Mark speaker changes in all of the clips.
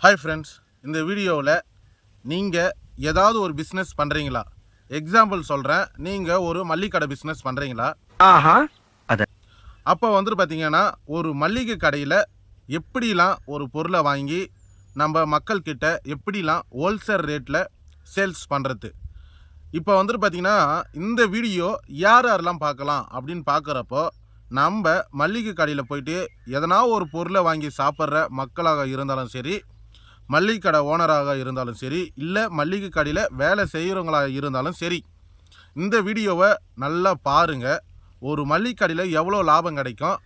Speaker 1: Hi friends இந்த வீடியோவில் நீங்கள் ஏதாவது ஒரு பிஸ்னஸ் பண்ணுறீங்களா எக்ஸாம்பிள் சொல்கிறேன் நீங்கள் ஒரு மல்லிகடை பிஸ்னஸ் பண்ணுறீங்களா
Speaker 2: ஆஹா அத
Speaker 1: அப்போ வந்துட்டு பார்த்தீங்கன்னா ஒரு மல்லிகை கடையில் எப்படிலாம் ஒரு பொருளை வாங்கி நம்ம மக்கள்கிட்ட எப்படிலாம் ஹோல்சேல் ரேட்டில் சேல்ஸ் பண்ணுறது இப்போ வந்துட்டு பார்த்தீங்கன்னா இந்த வீடியோ யார் யாரெல்லாம் பார்க்கலாம் அப்படின்னு பார்க்குறப்போ நம்ம மல்லிகை கடையில் போயிட்டு எதனா ஒரு பொருளை வாங்கி சாப்பிட்ற மக்களாக இருந்தாலும் சரி மல்லிகை கடை ஓனராக இருந்தாலும் சரி இல்லை மல்லிகை கடையில் வேலை செய்கிறவங்களாக இருந்தாலும் சரி இந்த வீடியோவை நல்லா பாருங்கள் ஒரு மல்லிகை கடையில் எவ்வளோ லாபம் கிடைக்கும்?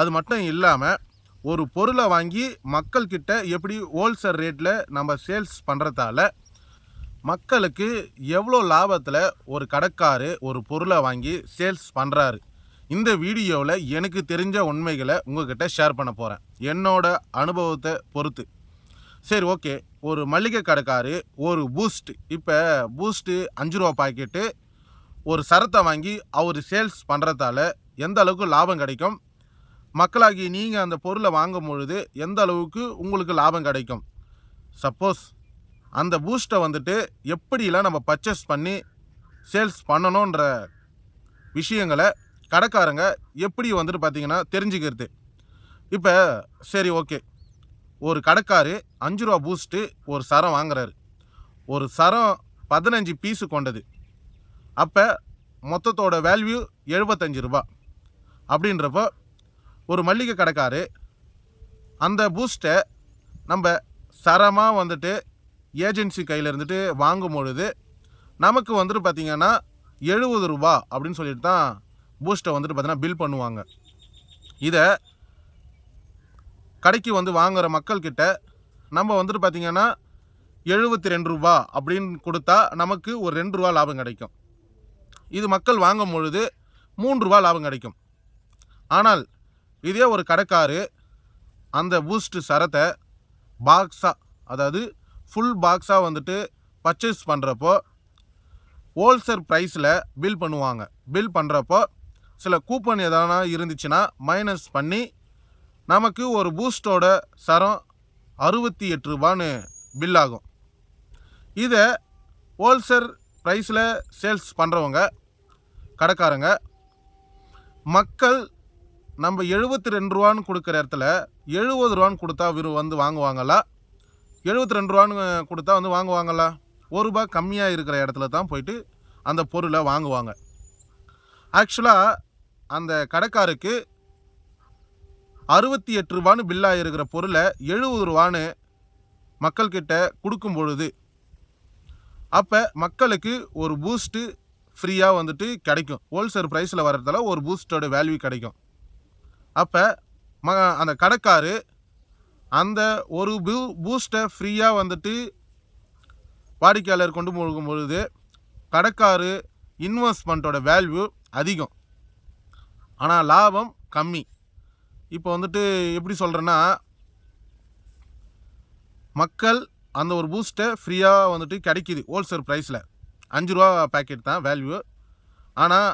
Speaker 1: அது மட்டும் இல்லாமல் ஒரு பொருளை வாங்கி மக்கள்கிட்ட எப்படி ஹோல்சேல் ரேட்டில் நம்ம சேல்ஸ் பண்ணுறதால மக்களுக்கு எவ்வளோ லாபத்தில் ஒரு கடைக்காரு ஒரு பொருளை வாங்கி சேல்ஸ் பண்ணுறாரு இந்த வீடியோவில் எனக்கு தெரிஞ்ச உண்மைகளை உங்ககிட்ட ஷேர் பண்ண போகிறேன் என்னோட அனுபவத்தை பொறுத்து. சரி ஓகே. ஒரு மளிகை கடைக்காரு ஒரு பூஸ்ட் இப்போ பூஸ்ட்டு அஞ்சு ரூபா பாக்கெட்டு ஒரு சரத்தை வாங்கி அவர் சேல்ஸ் பண்ணுறதால எந்த அளவுக்கு லாபம் கிடைக்கும்? மக்களாகி நீங்கள் அந்த பொருளை வாங்கும் பொழுது எந்த அளவுக்கு உங்களுக்கு லாபம் கிடைக்கும்? சப்போஸ் அந்த பூஸ்ட்டை வந்துட்டு எப்படிலாம் நம்ம பர்ச்சேஸ் பண்ணி சேல்ஸ் பண்ணணுன்ற விஷயங்களை கடைக்காரங்க எப்படி வந்துட்டு பார்த்தீங்கன்னா தெரிஞ்சுக்கிறது. இப்போ சரி ஓகே. ஒரு கடைக்காரு அஞ்சு ரூபா பூஸ்ட்டு ஒரு சரம் வாங்குறாரு. ஒரு சரம் பதினஞ்சு பீஸு கொண்டது. அப்போ மொத்தத்தோட வேல்யூ எழுபத்தஞ்சு ரூபா. அப்படின்றப்போ ஒரு மல்லிகை கடைக்காரு அந்த பூஸ்ட்டை நம்ம சரமாக வந்துட்டு ஏஜென்சி கையில் இருந்துட்டு வாங்கும் பொழுது நமக்கு வந்துட்டு பார்த்திங்கன்னா எழுபது ரூபா அப்படின்னு சொல்லிட்டு தான் பூஸ்ட்டை வந்துட்டு பார்த்திங்கன்னா பில் பண்ணுவாங்க. இதை கடைக்கு வந்து வாங்குற மக்கள்கிட்ட நம்ம வந்துட்டு பார்த்திங்கன்னா எழுபத்தி ரெண்டு ரூபா அப்படின்னு கொடுத்தா நமக்கு ஒரு ரெண்டு ரூபா லாபம் கிடைக்கும். இது மக்கள் வாங்கும் பொழுது மூன்று ரூபா லாபம் கிடைக்கும். ஆனால் இதே ஒரு கடைக்காரு அந்த பூஸ்ட்டு சரத்தை பாக்ஸாக அதாவது ஃபுல் பாக்ஸாக வந்துட்டு பர்ச்சேஸ் பண்ணுறப்போ ஹோல்சேல் ப்ரைஸில் பில் பண்ணுவாங்க. பில் பண்ணுறப்போ சில கூப்பன் எதனா இருந்துச்சுன்னா மைனஸ் பண்ணி நமக்கு ஒரு பூஸ்டோட சரம் அறுபத்தி எட்டு ரூபான்னு பில் ஆகும். இதை ஹோல்சேல் ப்ரைஸில் சேல்ஸ் பண்ணுறவங்க கடைக்காரங்க மக்கள் நம்ம எழுபத்தி ரெண்டு ரூபான்னு கொடுக்குற இடத்துல எழுபது ரூபான்னு கொடுத்தா விரு வந்து வாங்குவாங்களா? எழுபத்தி ரெண்டு ரூபான்னு கொடுத்தா வந்து வாங்குவாங்களா? ஒரு ரூபா கம்மியாக இருக்கிற இடத்துல தான் போயிட்டு அந்த பொருளை வாங்குவாங்க. ஆக்சுவலாக அந்த கடைக்காருக்கு அறுபத்தி எட்டு ரூபான்னு பில்லாக இருக்கிற பொருளை எழுபது ரூபான்னு மக்கள்கிட்ட கொடுக்கும் பொழுது அப்போ மக்களுக்கு ஒரு பூஸ்ட்டு ஃப்ரீயாக வந்துட்டு கிடைக்கும். ஹோல்சேல் ப்ரைஸில் வர்றதால ஒரு பூஸ்டோட வேல்யூ கிடைக்கும். அப்போ ம அந்த கடைக்காரு அந்த ஒரு பூ பூஸ்ட்டை ஃப்ரீயாக வந்துட்டு வாடிக்கையாளர் கொண்டு போகும் பொழுது கடைக்காரு இன்வெஸ்ட்மெண்ட்டோட வேல்யூ அதிகம். ஆனால் லாபம் கம்மி. இப்போ வந்துட்டு எப்படி சொல்கிறேன்னா மக்கள் அந்த ஒரு பூஸ்ட்டை ஃப்ரீயாக வந்துட்டு கிடைக்கிது ஹோல்சேல் ப்ரைஸில் அஞ்சு ரூபா பேக்கெட் தான் வேல்யூ ஆனால்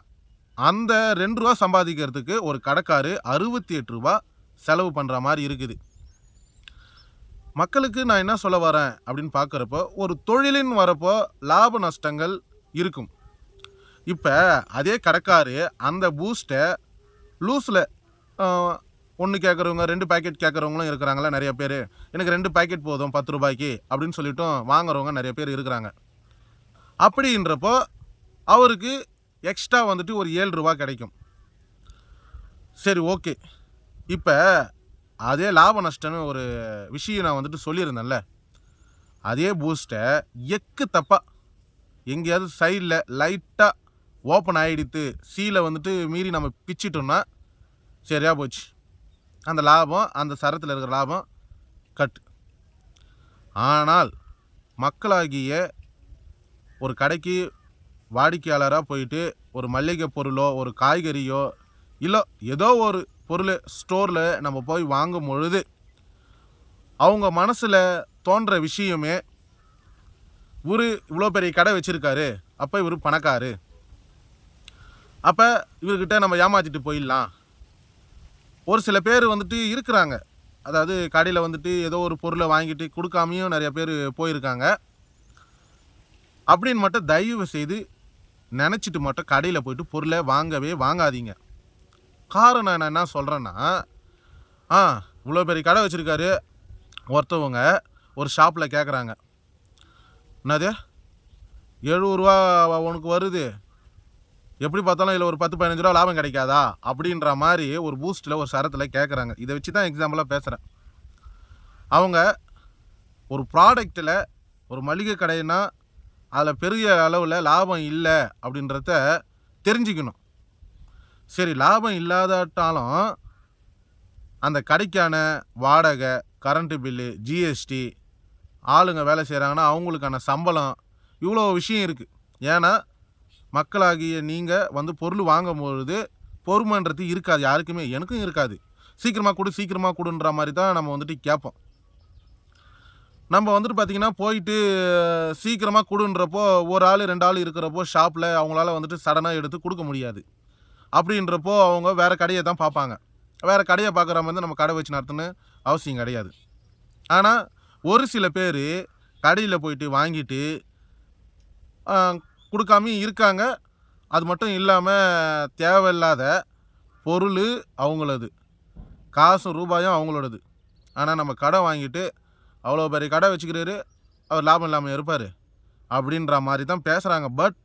Speaker 1: அந்த ரெண்டு ரூபா சம்பாதிக்கிறதுக்கு ஒரு கடைக்காரு அறுபத்தி எட்டு ரூபா செலவு பண்ணுற மாதிரி இருக்குது. மக்களுக்கு நான் என்ன சொல்ல வரேன் அப்படின்னு பார்க்குறப்போ ஒரு தொழிலின் வரப்போ லாப நஷ்டங்கள் இருக்கும். இப்போ அதே கடைக்காரு அந்த பூஸ்ட்டை லூஸில் ஒன்று கேட்குறவங்க ரெண்டு பேக்கெட் கேட்குறவங்களும் இருக்கிறாங்களா நிறைய பேர். எனக்கு ரெண்டு பாக்கெட் போதும் பத்து ரூபாய்க்கு அப்படின்னு சொல்லிட்டும் வாங்குறவங்க நிறைய பேர் இருக்கிறாங்க. அப்படின்றப்போ அவருக்கு எக்ஸ்ட்ரா வந்துட்டு ஒரு ஏழு ரூபா கிடைக்கும். சரி ஓகே இப்போ அதே லாப நஷ்டம்னு ஒரு விஷயம் நான் வந்துட்டு சொல்லியிருந்தேன்ல. அதே பூஸ்ட்டை எக்கு தப்பாக எங்கேயாவது சைடில் லைட்டாக ஓப்பன் ஆகிடுத்து சீலை வந்துட்டு மீறி நம்ம பிச்சிட்டோம்னா சரியாக போச்சு. அந்த லாபம் அந்த சரத்தில் இருக்கிற லாபம் கட் ஆனால் மக்களாகிய ஒரு கடைக்கு வாடிக்கையாளராக போயிட்டு ஒரு மல்லிகை பொருளோ ஒரு காய்கறியோ இல்லை ஏதோ ஒரு பொருள் ஸ்டோரில் நம்ம போய் வாங்கும் பொழுது அவங்க மனசில் தோன்ற விஷயமே இவர் இவ்வளோ பெரிய கடை வச்சுருக்காரு அப்போ இவர் பணக்காரு. அப்போ இவர்கிட்ட நம்ம ஏமாற்றிட்டு போயிடலாம். ஒரு சில பேர் வந்துட்டு இருக்கிறாங்க. அதாவது கடையில் வந்துட்டு ஏதோ ஒரு பொருளை வாங்கிட்டு கொடுக்காமையும் நிறைய பேர் போயிருக்காங்க. அப்படின்னு மட்டும் தயவு செய்து நினச்சிட்டு மட்டும் கடையில் போயிட்டு பொருளை வாங்கவே வாங்காதீங்க. காரணம் நான் என்ன சொல்கிறேன்னா ஆ இவ்வளோ பெரிய கடை வச்சுருக்காரு. ஒருத்தவங்க ஒரு ஷாப்பில் கேட்குறாங்க என்னது? எழுபது ரூபா உனக்கு வருது. எப்படி பார்த்தாலும் இதில் ஒரு பத்து பதினஞ்சு ரூபா லாபம் கிடைக்காதா? அப்படின்ற மாதிரி ஒரு பூஸ்ட்டில் ஒரு சரத்தில் கேட்குறாங்க இதை வச்சு தான் எக்ஸாம்பிளாக பேசுகிறேன் அவங்க ஒரு ப்ராடக்டில் ஒரு மளிகை கடைன்னா அதில் பெரிய அளவில் லாபம் இல்லை அப்படின்றத தெரிஞ்சுக்கணும். சரி லாபம் இல்லாதாட்டாலும் அந்த கடைக்கான வாடகை கரண்ட்டு பில்லு ஜிஎஸ்டி ஆளுங்க வேலை செய்கிறாங்கன்னா அவங்களுக்கான சம்பளம் இவ்வளோ விஷயம் இருக்குது ஏன்னா மக்களாகிய நீங்கள் வந்து பொருள் வாங்கும்பொழுது பொறுமைன்றது இருக்காது யாருக்குமே எனக்கும் இருக்காது. சீக்கிரமாக கொடு சீக்கிரமாக கொடுன்ற மாதிரி தான் நம்ம வந்துட்டு கேட்போம். நம்ம வந்துட்டு பார்த்திங்கன்னா போயிட்டு சீக்கிரமாக கொடுன்றப்போ ஒரு ஆள் ரெண்டு ஆள் இருக்கிறப்போ ஷாப்பில் அவங்களால வந்துட்டு சடனாக எடுத்து கொடுக்க முடியாது. அப்படின்றப்போ அவங்க வேறு கடையை தான் பார்ப்பாங்க. வேறு கடையை பார்க்குற மாதிரி நம்ம கடை வச்சு நடத்துன்னு அவசியம் கிடையாது. ஆனால் ஒரு சில பேர் கடையில் போயிட்டு வாங்கிட்டு கொடுக்காமையும் இருக்காங்க. அது மட்டும் இல்லாமல் தேவையில்லாத பொருள் அவங்களது. காசும் ரூபாயும் அவங்களோடது. ஆனால் நம்ம கடை வாங்கிட்டு அவ்வளோ பெரிய கடை வச்சுக்கிறாரு அவர் லாபம் இல்லாமல் இருப்பார். அப்படின்ற மாதிரி தான் பேசுகிறாங்க பட்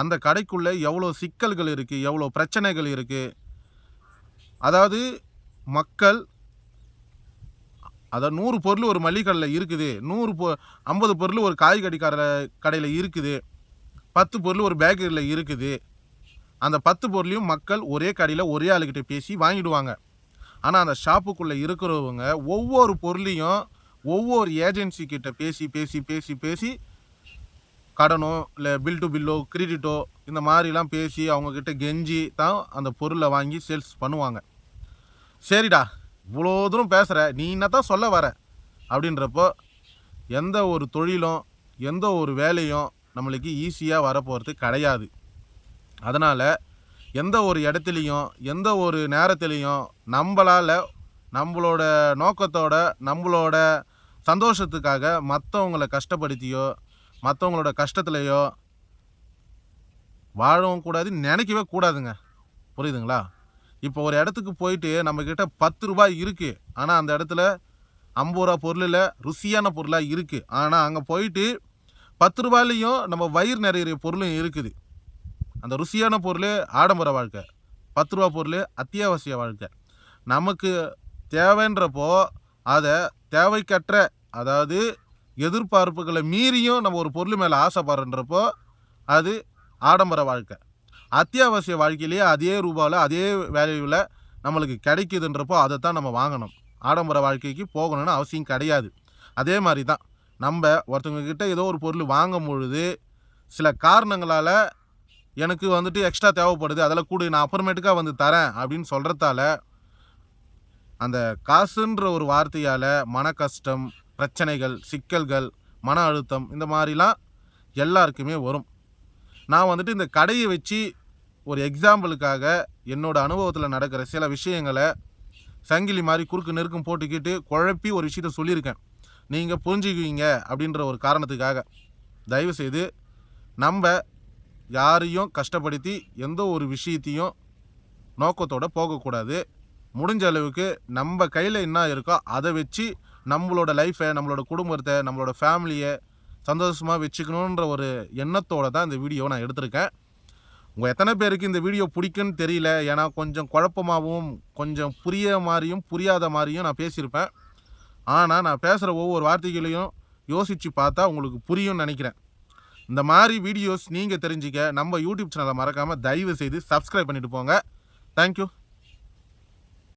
Speaker 1: அந்த கடைக்குள்ளே எவ்வளோ சிக்கல்கள் இருக்குது எவ்வளோ பிரச்சனைகள் இருக்குது அதாவது மக்கள் அதாவது நூறு பொருள் ஒரு மளிகை கடையில் இருக்குது நூறு பொ ஐம்பது பொருள் ஒரு காய்கறி கடையில் இருக்குது. பத்து பொருள் ஒரு பேக்கரியில் இருக்குது. அந்த பத்து பொருளையும் மக்கள் ஒரே கடையில் ஒரே ஆளுக்கிட்ட பேசி வாங்கிடுவாங்க. ஆனால் அந்த ஷாப்புக்குள்ளே இருக்கிறவங்க ஒவ்வொரு பொருளையும் ஒவ்வொரு ஏஜென்சி கிட்ட பேசி பேசி பேசி பேசி கடனோ இல்லை பில் டு பில்லோ கிரெடிட்டோ இந்த மாதிரிலாம் பேசி அவங்கக்கிட்ட கெஞ்சி தான் அந்த பொருளை வாங்கி சேல்ஸ் பண்ணுவாங்க. சரிடா இவ்வளோ தூரம் பேசுகிற நீ என்ன தான் சொல்ல வர? அப்படின்றப்போ எந்த ஒரு தொழிலும் எந்த ஒரு வேலையும் நம்மளுக்கு ஈஸியாக வரப்போகிறது கிடையாது. அதனால் எந்த ஒரு இடத்துலையும் எந்த ஒரு நேரத்துலையும் நம்மளால் நம்மளோட நோக்கத்தோட நம்மளோட சந்தோஷத்துக்காக மற்றவங்களை கஷ்டப்படுத்தியோ மற்றவங்களோட கஷ்டத்துலையோ வாழவும் கூடாது நினைக்கவே கூடாதுங்க. புரியுதுங்களா? இப்போ ஒரு இடத்துக்கு போயிட்டு நம்மக்கிட்ட பத்து ரூபாய் இருக்குது ஆனால் அந்த இடத்துல ஐம்பது ரூபா பொருளில் ருசியான பொருளாக இருக்குது ஆனால் அங்கே போயிட்டு பத்து ரூபாயிலையும் நம்ம வயிறு நிறைய பொருளும் இருக்குது. அந்த ருசியான பொருள் ஆடம்பர வாழ்க்கை. பத்து ரூபா பொருள் அத்தியாவசிய வாழ்க்கை. நமக்கு தேவைன்றப்போ அதை தேவைக்கற்ற அதாவது எதிர்பார்ப்புகளை மீறியும் நம்ம ஒரு பொருள் மேலே ஆசைப்படுறன்றப்போ அது ஆடம்பர வாழ்க்கை. அத்தியாவசிய வாழ்க்கையிலேயே அதே ரூபாவில் அதே வேல்யூவில் நம்மளுக்கு கிடைக்குதுன்றப்போ அதை தான் நம்ம வாங்கணும். ஆடம்பர வாழ்க்கைக்கு போகணும்னு அவசியம் கிடையாது. அதே மாதிரி தான். நம்ம ஒருத்தவங்கக்கிட்ட ஏதோ ஒரு பொருள் வாங்கும் பொழுது சில காரணங்களால் எனக்கு வந்துட்டு எக்ஸ்ட்ரா தேவைப்படுது அதில் கூட நான் அப்புறமேட்டுக்காக வந்து தரேன் அப்படின்னு சொல்கிறதால அந்த காசுன்ற ஒரு வார்த்தையால் மன கஷ்டம் பிரச்சனைகள் சிக்கல்கள் மன அழுத்தம் இந்த மாதிரிலாம் எல்லாருக்குமே வரும். நான் வந்துட்டு இந்த கடையை வச்சு ஒரு எக்ஸாம்பிளுக்காக என்னோடய அனுபவத்தில் நடக்கிற சில விஷயங்களை சங்கிலி மாதிரி குறுக்கு நெருக்கம் போட்டுக்கிட்டு குழப்பி ஒரு விஷயத்த சொல்லியிருக்கேன். நீங்கள் புரிஞ்சுக்குவீங்க அப்படின்ற ஒரு காரணத்துக்காக. தயவுசெய்து நம்ம யாரையும் கஷ்டப்படுத்தி எந்த ஒரு விஷயத்தையும் நோக்கத்தோடு போகக்கூடாது. முடிஞ்ச அளவுக்கு நம்ம கையில் என்ன இருக்கோ அதை வச்சு நம்மளோட லைஃப்பை நம்மளோட குடும்பத்தை நம்மளோட ஃபேமிலியை சந்தோஷமாக வச்சுக்கணுன்ற ஒரு எண்ணத்தோடு தான் இந்த வீடியோ நான் எடுத்திருக்கேன். உங்கள் எத்தனை பேருக்கு இந்த வீடியோ பிடிக்குன்னு தெரியல. ஏன்னா கொஞ்சம் குழப்பமாகவும் கொஞ்சம் புரிய மாதிரியும் புரியாத மாதிரியும் நான் பேசியிருப்பேன். ஆனால் நான் பேசுகிற ஒவ்வொரு வார்த்தைகளையும் யோசித்து பார்த்தா உங்களுக்கு புரியும்னு நினைக்கிறேன். இந்த மாதிரி வீடியோஸ் நீங்கள் தெரிஞ்சிக்க நம்ம யூடியூப் சேனலை மறக்காமல் தயவு செய்து சப்ஸ்கிரைப் பண்ணிவிட்டு போங்க தேங்க்யூ